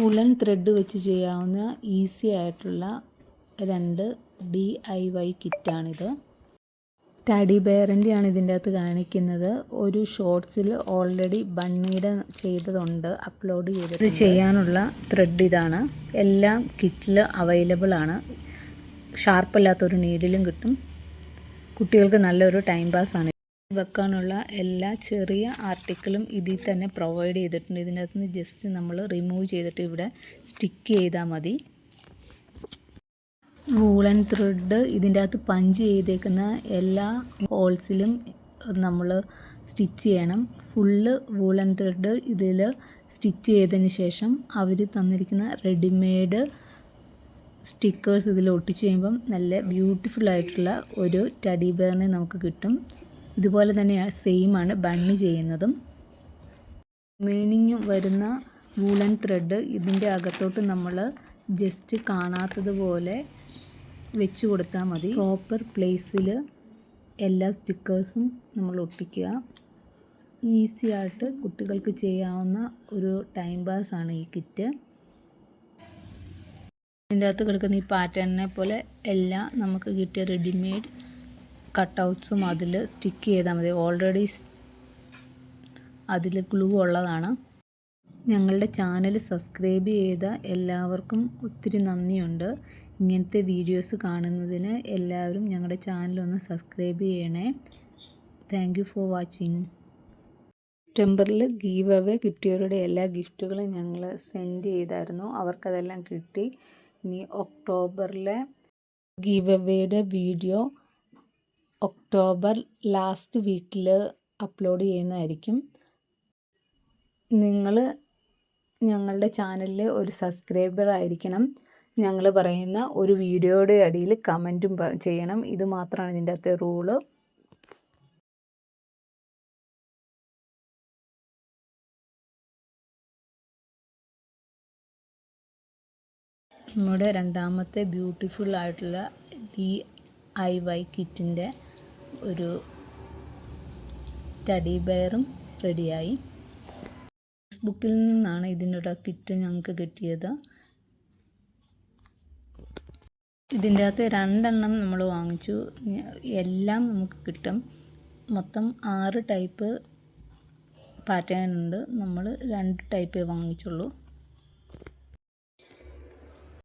Woollen thread വെച്ച് ചെയ്യാവുന്ന easy ആയിട്ടുള്ള രണ്ട് ഡി ഐ വൈ കിറ്റാണിത് ടാഡി ബെയറിന്റെയാണ് ഇതിന്റെ അകത്ത് കാണിക്കുന്നത്. ഒരു ഷോർട്സിൽ ഓൾറെഡി ബണ്ണിയുടെ ചെയ്തതുണ്ട്. അപ്ലോഡ് ചെയ്ത് ഇത് ചെയ്യാനുള്ള ത്രെഡ് ഇതാണ്. എല്ലാം കിറ്റിൽ അവൈലബിൾ ആണ്. ഷാർപ്പല്ലാത്തൊരു നീഡിലും കിട്ടും. കുട്ടികൾക്ക് നല്ലൊരു ടൈം പാസ്സാണ് വെക്കാനുള്ള എല്ലാ ചെറിയ ആർട്ടിക്കിളും ഇതിൽ തന്നെ പ്രൊവൈഡ് ചെയ്തിട്ടുണ്ട്. ഇതിനകത്ത് നിന്ന് ജസ്റ്റ് നമ്മൾ റിമൂവ് ചെയ്തിട്ട് ഇവിടെ സ്റ്റിക്ക് ചെയ്താൽ മതി. വൂളൻ ത്രെഡ് ഇതിന്റെ അകത്ത് പഞ്ച് ചെയ്തേക്കുന്ന എല്ലാ ഹോൾസിലും നമ്മൾ സ്റ്റിച്ച് ചെയ്യണം. ഫുള്ള് വൂളൻ ത്രെഡ് ഇതിൽ സ്റ്റിച്ച് ചെയ്തതിന് ശേഷം അവർ തന്നിരിക്കുന്ന റെഡിമെയ്ഡ് സ്റ്റിക്കേഴ്സ് ഇതിൽ ഒട്ടിച്ച് കഴിയുമ്പം നല്ല ബ്യൂട്ടിഫുൾ ആയിട്ടുള്ള ഒരു ടഡി ബെയറിനെ നമുക്ക് കിട്ടും. ഇതുപോലെ തന്നെ സെയിമാണ് ബണ്ണി ചെയ്യുന്നതും. മീനിങ് വരുന്ന വൂളൻ ത്രെഡ് ഇതിന്റെ അകത്തോട്ട് നമ്മൾ ജസ്റ്റ് കാണാത്തതുപോലെ വെച്ച് കൊടുത്താൽ മതി. പ്രോപ്പർ പ്ലേസിൽ എല്ലാ സ്റ്റിക്കേഴ്സും നമ്മൾ ഒട്ടിക്കുക. ഈസി ആയിട്ട് കുട്ടികൾക്ക് ചെയ്യാവുന്ന ഒരു ടൈം പാസ്സാണ് ഈ കിറ്റ് ഇതിന്റെ അകത്ത് കിടക്കുന്ന ഈ പാറ്റേണിനെ പോലെ എല്ലാം നമുക്ക് കിട്ടിയ റെഡിമെയ്ഡ് കട്ടൗട്ട്സും അതിൽ സ്റ്റിക്ക് ചെയ്താൽ മതി. ഓൾറെഡി അതിൽ ഗ്ലൂ ഉള്ളതാണ്. ഞങ്ങളുടെ ചാനൽ സബ്സ്ക്രൈബ് ചെയ്ത എല്ലാവർക്കും ഒത്തിരി നന്ദിയുണ്ട്. ഇങ്ങനത്തെ വീഡിയോസ് കാണുന്നതിന് എല്ലാവരും ഞങ്ങളുടെ ചാനൽ ഒന്ന് സബ്സ്ക്രൈബ് ചെയ്യണേ. താങ്ക് യു ഫോർ വാച്ചിങ് സെപ്റ്റംബറിൽ ഗീവ് അവേ കിട്ടിയവരുടെ എല്ലാ ഗിഫ്റ്റുകളും ഞങ്ങൾ സെൻഡ് ചെയ്തായിരുന്നു. അവർക്കതെല്ലാം കിട്ടി. ഇനി ഒക്ടോബറിലെ ഗീവ് അവേയുടെ വീഡിയോ ഒക്ടോബർ ലാസ്റ്റ് വീക്കിൽ അപ്ലോഡ് ചെയ്യുന്നതായിരിക്കും. നിങ്ങൾ ഞങ്ങളുടെ ചാനലിൽ ഒരു സബ്സ്ക്രൈബർ ആയിരിക്കണം. ഞങ്ങൾ പറയുന്ന ഒരു വീഡിയോയുടെ അടിയിൽ കമന്റും ചെയ്യണം. ഇത് മാത്രമാണ് ഇതിന്റെ അകത്തെ റൂൾ. നമ്മുടെ രണ്ടാമത്തെ ബ്യൂട്ടിഫുൾ ആയിട്ടുള്ള ഡി ഐ വൈ കിറ്റിന്റെ ഒരു സ്റ്റഡി ബെയറും റെഡിയായി ഫേസ്ബുക്കിൽ നിന്നാണ് ഇതിന്റെ കിറ്റ് ഞങ്ങൾക്ക് കിട്ടിയത്. ഇതിന്റെ അകത്ത് രണ്ടെണ്ണം നമ്മൾ വാങ്ങിച്ചു. എല്ലാം നമുക്ക് കിട്ടും. മൊത്തം ആറ് ടൈപ്പ് പാറ്റേൺ ഉണ്ട്. നമ്മൾ രണ്ട് ടൈപ്പേ വാങ്ങിച്ചുള്ളൂ.